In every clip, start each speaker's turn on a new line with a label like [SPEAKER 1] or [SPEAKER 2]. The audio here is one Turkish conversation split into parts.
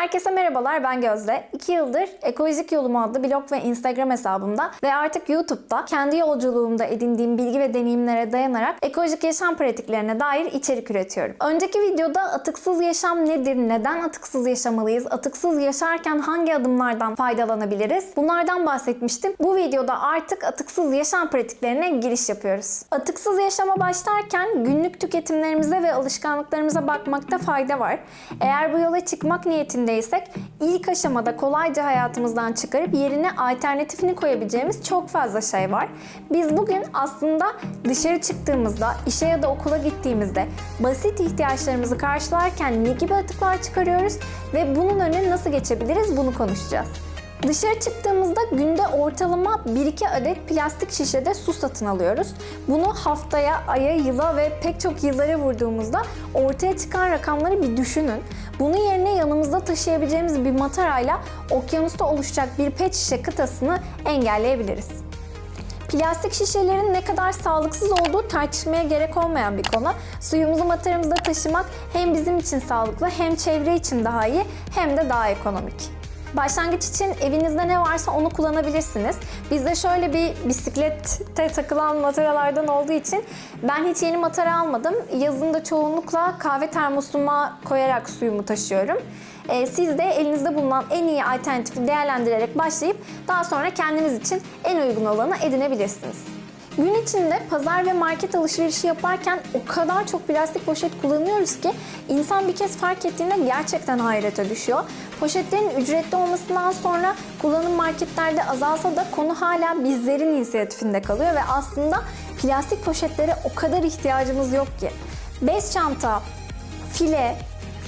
[SPEAKER 1] Herkese merhabalar ben Gözde. 2 yıldır Ekolojik Yolum adlı blog ve Instagram hesabımda ve artık YouTube'da kendi yolculuğumda edindiğim bilgi ve deneyimlere dayanarak ekolojik yaşam pratiklerine dair içerik üretiyorum. Önceki videoda atıksız yaşam nedir, neden atıksız yaşamalıyız, atıksız yaşarken hangi adımlardan faydalanabiliriz bunlardan bahsetmiştim. Bu videoda artık atıksız yaşam pratiklerine giriş yapıyoruz. Atıksız yaşama başlarken günlük tüketimlerimize ve alışkanlıklarımıza bakmakta fayda var. Eğer bu yola çıkmak niyetindeysek ilk aşamada kolayca hayatımızdan çıkarıp yerine alternatifini koyabileceğimiz çok fazla şey var. Biz bugün aslında dışarı çıktığımızda, işe ya da okula gittiğimizde basit ihtiyaçlarımızı karşılarken ne gibi atıklar çıkarıyoruz ve bunun önüne nasıl geçebiliriz bunu konuşacağız. Dışarı çıktığımızda günde ortalama 1-2 adet plastik şişede su satın alıyoruz. Bunu haftaya, aya, yıla ve pek çok yıllara vurduğumuzda ortaya çıkan rakamları bir düşünün. Bunun yerine yanımızda taşıyabileceğimiz bir matarayla okyanusta oluşacak bir pet şişe kıtasını engelleyebiliriz. Plastik şişelerin ne kadar sağlıksız olduğu tartışmaya gerek olmayan bir konu. Suyumuzu mataramızda taşımak hem bizim için sağlıklı hem çevre için daha iyi hem de daha ekonomik. Başlangıç için evinizde ne varsa onu kullanabilirsiniz. Bizde şöyle bir bisiklette takılan mataralardan olduğu için ben hiç yeni matara almadım. Yazın da çoğunlukla kahve termosuma koyarak suyumu taşıyorum. Ee, siz de elinizde bulunan en iyi alternatifi değerlendirerek başlayıp daha sonra kendiniz için en uygun olanı edinebilirsiniz. Gün içinde pazar ve market alışverişi yaparken o kadar çok plastik poşet kullanıyoruz ki insan bir kez fark ettiğinde gerçekten hayrete düşüyor. Poşetlerin ücretli olmasından sonra kullanım marketlerde azalsa da konu hala bizlerin inisiyatifinde kalıyor ve aslında plastik poşetlere o kadar ihtiyacımız yok ki. Bez çanta, file,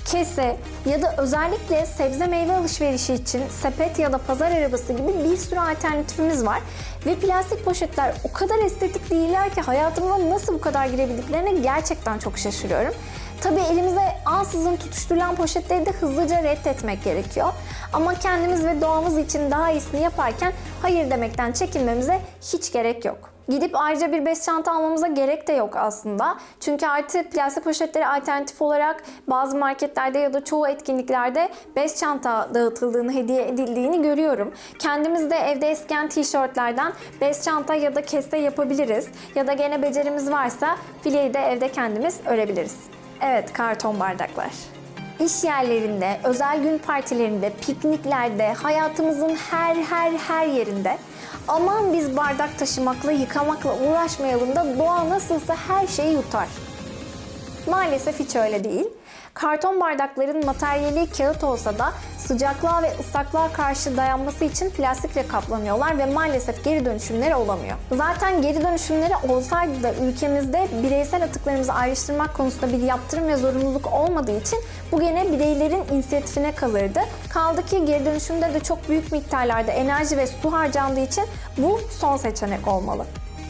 [SPEAKER 1] kese ya da özellikle sebze meyve alışverişi için sepet ya da pazar arabası gibi bir sürü alternatifimiz var. Ve plastik poşetler o kadar estetik değiller ki hayatımıza nasıl bu kadar girebildiklerine gerçekten çok şaşırıyorum. Tabii elimize ansızın tutuşturulan poşetleri de hızlıca reddetmek gerekiyor. Ama kendimiz ve doğamız için daha iyisini yaparken hayır demekten çekinmemize hiç gerek yok. Gidip ayrıca bir bez çanta almamıza gerek de yok aslında. Çünkü artık plastik poşetleri alternatif olarak bazı marketlerde ya da çoğu etkinliklerde bez çanta dağıtıldığını, hediye edildiğini görüyorum. Kendimiz de evde eskiyen tişörtlerden bez çanta ya da kese yapabiliriz. Ya da gene becerimiz varsa fileyi de evde kendimiz örebiliriz. Evet, karton bardaklar. İş yerlerinde, özel gün partilerinde, pikniklerde, hayatımızın her her her yerinde aman biz bardak taşımakla, yıkamakla uğraşmayalım da doğa nasılsa her şeyi yutar. Maalesef hiç öyle değil. Karton bardakların materyali kağıt olsa da sıcaklığa ve ıslaklığa karşı dayanması için plastikle kaplanıyorlar ve maalesef geri dönüşümleri olamıyor. Zaten geri dönüşümleri olsaydı da ülkemizde bireysel atıklarımızı ayrıştırmak konusunda bir yaptırım ve zorunluluk olmadığı için bu gene bireylerin inisiyatifine kalırdı. Kaldı ki geri dönüşümde de çok büyük miktarlarda enerji ve su harcandığı için bu son seçenek olmalı.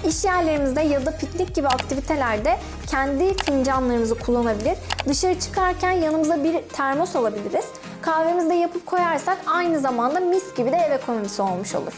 [SPEAKER 1] İş yerlerimizde ya da piknik gibi aktivitelerde kendi fincanlarımızı kullanabilir. Dışarı çıkarken yanımıza bir termos alabiliriz. Kahvemizi de yapıp koyarsak aynı zamanda mis gibi de ev ekonomisi olmuş olur.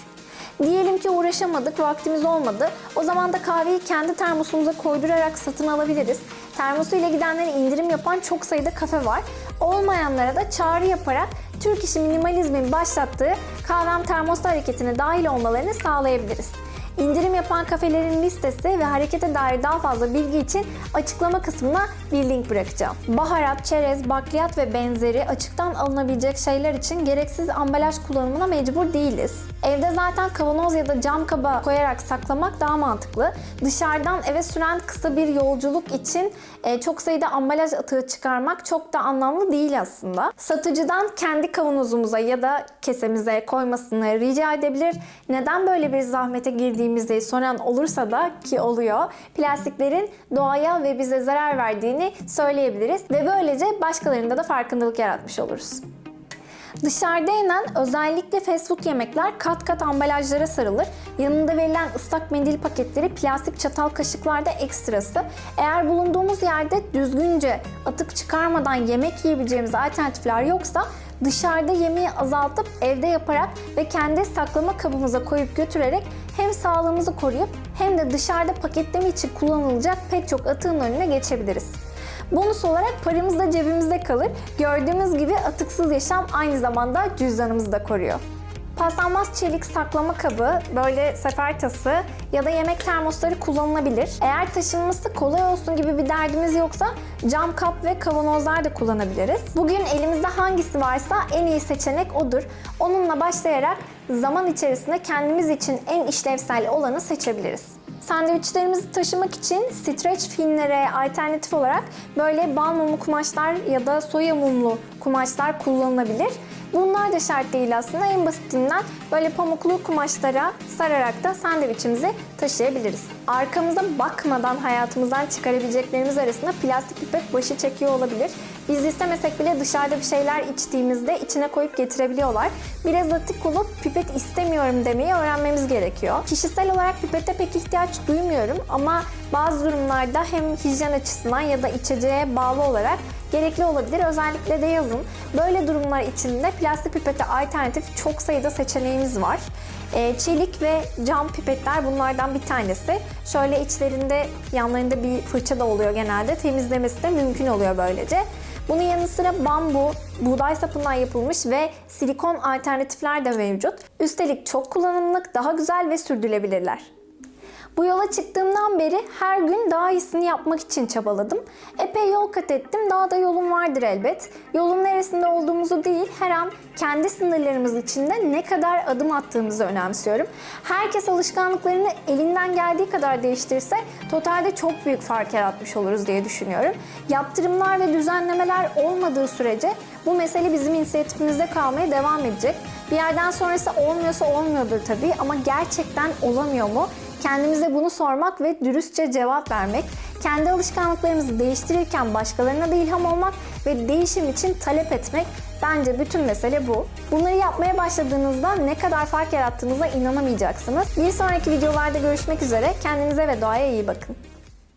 [SPEAKER 1] Diyelim ki uğraşamadık, vaktimiz olmadı. O zaman da kahveyi kendi termosumuza koydurarak satın alabiliriz. Termosu ile gidenlere indirim yapan çok sayıda kafe var. Olmayanlara da çağrı yaparak Türk İşi Minimalizmin başlattığı kahvem termosta hareketine dahil olmalarını sağlayabiliriz. İndirim yapan kafelerin listesi ve harekete dair daha fazla bilgi için açıklama kısmına bir link bırakacağım. Baharat, çerez, bakliyat ve benzeri açıktan alınabilecek şeyler için gereksiz ambalaj kullanımına mecbur değiliz. Evde zaten kavanoz ya da cam kaba koyarak saklamak daha mantıklı. Dışarıdan eve süren kısa bir yolculuk için e, çok sayıda ambalaj atığı çıkarmak çok da anlamlı değil aslında. Satıcıdan kendi kavanozumuza ya da kesemize koymasını rica edebilir. Neden böyle bir zahmete girdiğimizi soran olursa da ki oluyor, plastiklerin doğaya ve bize zarar verdiğini söyleyebiliriz ve böylece başkalarında da farkındalık yaratmış oluruz. Dışarıda yenen özellikle fast food yemekler kat kat ambalajlara sarılır. Yanında verilen ıslak mendil paketleri plastik çatal kaşıklarda ekstrası. Eğer bulunduğumuz yerde düzgünce atık çıkarmadan yemek yiyebileceğimiz alternatifler yoksa dışarıda yemeği azaltıp evde yaparak ve kendi saklama kabımıza koyup götürerek hem sağlığımızı koruyup hem de dışarıda paketleme için kullanılacak pek çok atığın önüne geçebiliriz. Bonus olarak paramız da cebimizde kalır. Gördüğümüz gibi atıksız yaşam aynı zamanda cüzdanımızı da koruyor. Paslanmaz çelik saklama kabı, böyle sefer tası ya da yemek termosları kullanılabilir. Eğer taşınması kolay olsun gibi bir derdimiz yoksa cam kap ve kavanozlar da kullanabiliriz. Bugün elimizde hangisi varsa en iyi seçenek odur. Onunla başlayarak zaman içerisinde kendimiz için en işlevsel olanı seçebiliriz. Sandviçlerimizi taşımak için streç filmlere alternatif olarak böyle bal kumaşlar ya da soya mumlu kumaşlar kullanılabilir. Bunlar da şart değil aslında. En basitinden böyle pamuklu kumaşlara sararak da sandviçimizi taşıyabiliriz. Arkamıza bakmadan hayatımızdan çıkarabileceklerimiz arasında plastik pipet başı çekiyor olabilir. Biz istemesek bile dışarıda bir şeyler içtiğimizde içine koyup getirebiliyorlar. Biraz atık olup pipet istemiyorum demeyi öğrenmemiz gerekiyor. Kişisel olarak pipete pek ihtiyaç duymuyorum ama bazı durumlarda hem hijyen açısından ya da içeceğe bağlı olarak gerekli olabilir. Özellikle de yazın. Böyle durumlar için de plastik pipete alternatif çok sayıda seçeneğimiz var. Ee, çelik ve cam pipetler bunlardan bir tanesi. Şöyle içlerinde yanlarında bir fırça da oluyor genelde. Temizlemesi de mümkün oluyor böylece. Bunun yanı sıra bambu, buğday sapından yapılmış ve silikon alternatifler de mevcut. Üstelik çok kullanımlık, daha güzel ve sürdürülebilirler. Bu yola çıktığımdan beri her gün daha iyisini yapmak için çabaladım. Epey yol kat ettim. Daha da yolum vardır elbet. Yolun neresinde olduğumuzu değil, her an kendi sınırlarımız içinde ne kadar adım attığımızı önemsiyorum. Herkes alışkanlıklarını elinden geldiği kadar değiştirse totalde çok büyük fark yaratmış oluruz diye düşünüyorum. Yaptırımlar ve düzenlemeler olmadığı sürece bu mesele bizim inisiyatifimizde kalmaya devam edecek. Bir yerden sonrası olmuyorsa olmuyordur tabii ama gerçekten olamıyor mu? Kendimize bunu sormak ve dürüstçe cevap vermek, kendi alışkanlıklarımızı değiştirirken başkalarına da ilham olmak ve değişim için talep etmek bence bütün mesele bu. Bunları yapmaya başladığınızda ne kadar fark yarattığınıza inanamayacaksınız. Bir sonraki videolarda görüşmek üzere. Kendinize ve doğaya iyi bakın.